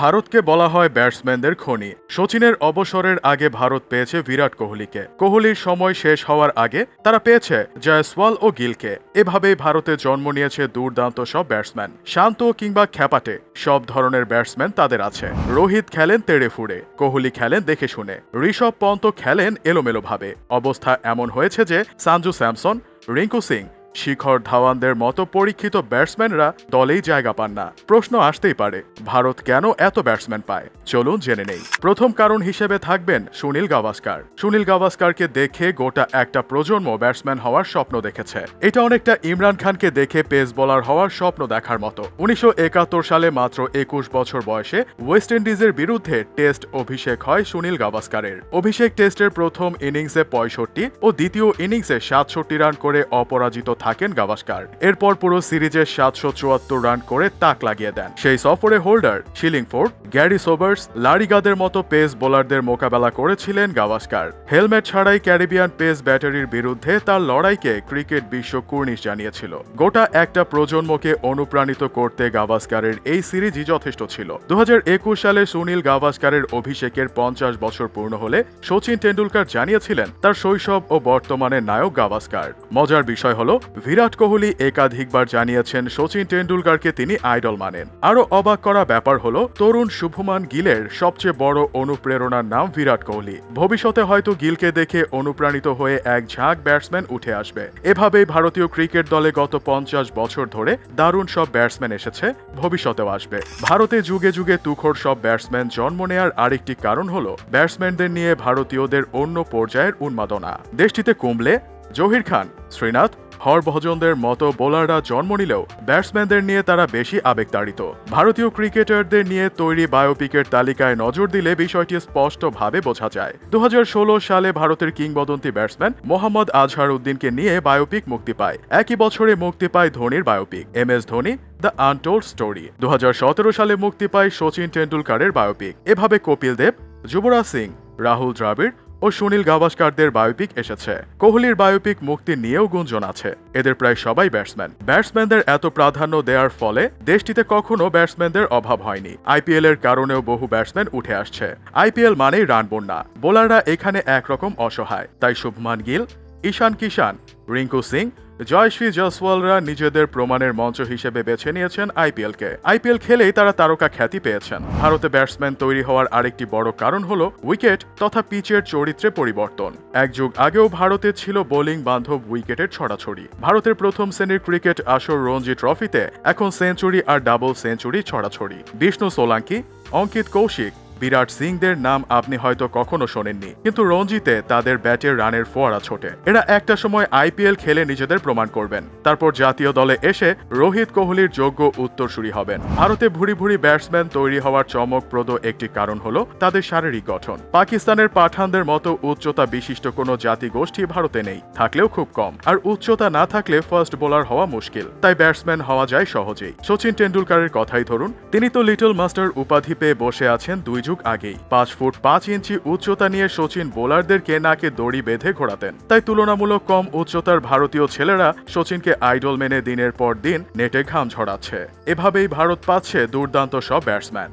ভারতকে বলা হয় ব্যাটসম্যানদের খনি। সচিনের অবসরের আগে ভারত পেয়েছে বিরাট কোহলিকে। কোহলির সময় শেষ হওয়ার আগে তারা পেয়েছে জয়সওয়াল ও গিলকে। এভাবেই ভারতে জন্ম নিয়েছে দুর্দান্ত সব ব্যাটসম্যান। শান্ত কিংবা খ্যাপাটে, সব ধরনের ব্যাটসম্যান তাদের আছে। রোহিত খেলেন তেড়ে ফুড়ে, কোহলি খেলেন দেখে শুনে। ঋষভ পন্ত খেলেন এলোমেলোভাবে। অবস্থা এমন হয়েছে যে, সাঞ্জু স্যামসন, রিঙ্কু সিং শিখর ধাওয়ানদের মতো পরীক্ষিত ব্যাটসম্যানরা দলেই জায়গা পান না। প্রশ্ন আসতেই পারে, ভারত কেন এত ব্যাটসম্যান পায়? চলুন জেনে নেই। প্রথম কারণ হিসেবে থাকবেন সুনীল গাভাস্কার। সুনীল গাভাস্কারকে দেখে গোটা একটা প্রজন্ম ব্যাটসম্যান হওয়ার স্বপ্ন দেখেছে। এটা অনেকটা ইমরান খানকে দেখে পেস বোলার হওয়ার স্বপ্ন দেখার মতো। উনিশশো একাত্তর সালে মাত্র একুশ বছর বয়সে ওয়েস্ট ইন্ডিজের বিরুদ্ধে টেস্ট অভিষেক হয় সুনীল গাভাস্কারের। অভিষেক টেস্টের প্রথম ইনিংসে পঁয়ষট্টি ও দ্বিতীয় ইনিংসে সাতষট্টি রান করে অপরাজিত থাকেন গাভাস্কার। এরপর পুরো সিরিজে সাতশো চুয়াত্তর রান করে তাক লাগিয়ে দেন। সেই সফরে হোল্ডার, শিলিংফোর্ড, গ্যারি সোবার্স, লারিগাদের মতো পেস বোলারদের মোকাবেলা করেছিলেন গাভাস্কার। হেলমেট ছাড়াই ক্যারিবিয়ান পেস ব্যাটারির বিরুদ্ধে তার লড়াইকে ক্রিকেট বিশ্ব কুর্নিশ জানিয়েছিল। গোটা একটা প্রজন্মকে অনুপ্রাণিত করতে গাভাস্কারের এই সিরিজই যথেষ্ট ছিল। দু হাজার একুশ সালে সুনীল গাভাস্কারের অভিষেকের পঞ্চাশ বছর পূর্ণ হলে সচিন টেন্ডুলকার জানিয়েছিলেন তার শৈশব ও বর্তমানের নায়ক গাভাস্কার। মজার বিষয় হলো বিরাট কোহলি একাধিকবার জানিয়েছেন সচিন টেন্ডুলকারকে তিনি আইডল মানেন। আরও অবাক করা ব্যাপার হলো, তরুণ শুভমান গিলের সবচেয়ে বড় অনুপ্রেরণার নাম বিরাট কোহলি। ভবিষ্যতে হয়তো গিলকে দেখে অনুপ্রাণিত হয়ে এক ঝাঁক ব্যাটসম্যান উঠে আসবে। এভাবেই ভারতীয় ক্রিকেট দলে গত পঞ্চাশ বছর ধরে দারুণ সব ব্যাটসম্যান এসেছে, ভবিষ্যতেও আসবে। ভারতে যুগে যুগে তুখোর সব ব্যাটসম্যান জন্ম নেয়ার আরেকটি কারণ হলো, ব্যাটসম্যানদের নিয়ে ভারতীয়দের অন্য পর্যায়ের উন্মাদনা। দেশটিতে কুমলে জহির খান, শ্রীনাথ হরভজনদের মতো বোলাররা জন্ম নিলেও ব্যাটসম্যানদের নিয়ে তারা বেশি আবেগতাড়িত। ভারতীয় ক্রিকেটারদের নিয়ে তৈরি বায়োপিকের তালিকায় নজর দিলে বিষয়টি স্পষ্টভাবে বোঝা যায়। দু সালে ভারতের কিংবদন্তি ব্যাটসম্যান মোহাম্মদ আজহার উদ্দিনকে নিয়ে বায়োপিক মুক্তি পায়। একই বছরে মুক্তি পায় ধোনির biopic. M S Dhoni, the untold story. দু হাজার সতেরো সালে মুক্তি পায় সচিন টেন্ডুলকারের বায়োপিক। এভাবে কপিল দেব, যুবরাজ সিং, রাহুল দ্রাবিড় ও সুনীল গাভাস্কারদের বায়োপিক এসেছে। কোহলির বায়োপিক মুক্তি নিয়েও গুঞ্জন আছে। এদের প্রায় সবাই ব্যাটসম্যান। ব্যাটসম্যানদের এত প্রাধান্য দেওয়ার ফলে দেশটিতে কখনো ব্যাটসম্যানদের অভাব হয়নি। আইপিএল এর কারণেও বহু ব্যাটসম্যান উঠে আসছে। আইপিএল মানেই রান বন্যা। বোলাররা এখানে একরকম অসহায়। তাই শুভমান গিল, ঈশান কিষান রিঙ্কু সিং জয়শ্রী জসওয়ালরা নিজেদের প্রমাণের মঞ্চ হিসেবে বেছে নিয়েছেন আইপিএলকে। আইপিএল খেলেই তারা তারকা খ্যাতি পেয়েছেন। ভারতে ব্যাটসম্যান তৈরি হওয়ার আরেকটি বড় কারণ হল উইকেট তথা পিচের চরিত্রে পরিবর্তন। এক যুগ আগেও ভারতে ছিল বোলিং বান্ধব উইকেটের ছড়াছড়ি। ভারতের প্রথম শ্রেণির ক্রিকেট আসর রঞ্জি ট্রফিতে এখন সেঞ্চুরি আর ডাবল সেঞ্চুরি ছড়াছড়ি। বিষ্ণু সোলাঙ্কি, অঙ্কিত কৌশিক বিরাট সিংদের নাম আপনি হয়তো কখনো শোনেননি। কিন্তু রঞ্জিতে তাদের ব্যাটের রানের ফোয়ারা ছোটে। এরা একটা সময় আইপিএল খেলে নিজেদের প্রমাণ করবেন। তারপর জাতীয় দলে এসে রোহিত কোহলির যোগ্য উত্তরসূরি হবেন। ভারতে ভুরি ভুরি ব্যাটসম্যান তৈরি হওয়ার চমকপ্রদ একটি কারণ হলো তাদের শারীরিক গঠন। পাকিস্তানের পাঠানদের মতো উচ্চতা বিশিষ্ট কোনো জাতিগোষ্ঠী ভারতে নেই। থাকলেও খুব কম। আর উচ্চতা না থাকলে ফার্স্ট বোলার হওয়া মুশকিল। তাই ব্যাটসম্যান হওয়া যায় সহজেই। সচিন টেন্ডুলকারের কথাই ধরুন, তিনি তো লিটল মাস্টার উপাধি পেয়ে বসে আছেন দুই যুগ আগেই। পাঁচ ফুট পাঁচ ইঞ্চি উচ্চতা নিয়ে সচিন বোলারদেরকে নাকে দড়ি বেঁধে ঘোরাতেন। তাই তুলনামূলক কম উচ্চতার ভারতীয় ছেলেরা সচিনকে আইডল মেনে দিনের পর দিন নেটে ঘাম ঝরাচ্ছে। এভাবেই ভারত পাচ্ছে দুর্দান্ত সব ব্যাটসম্যান।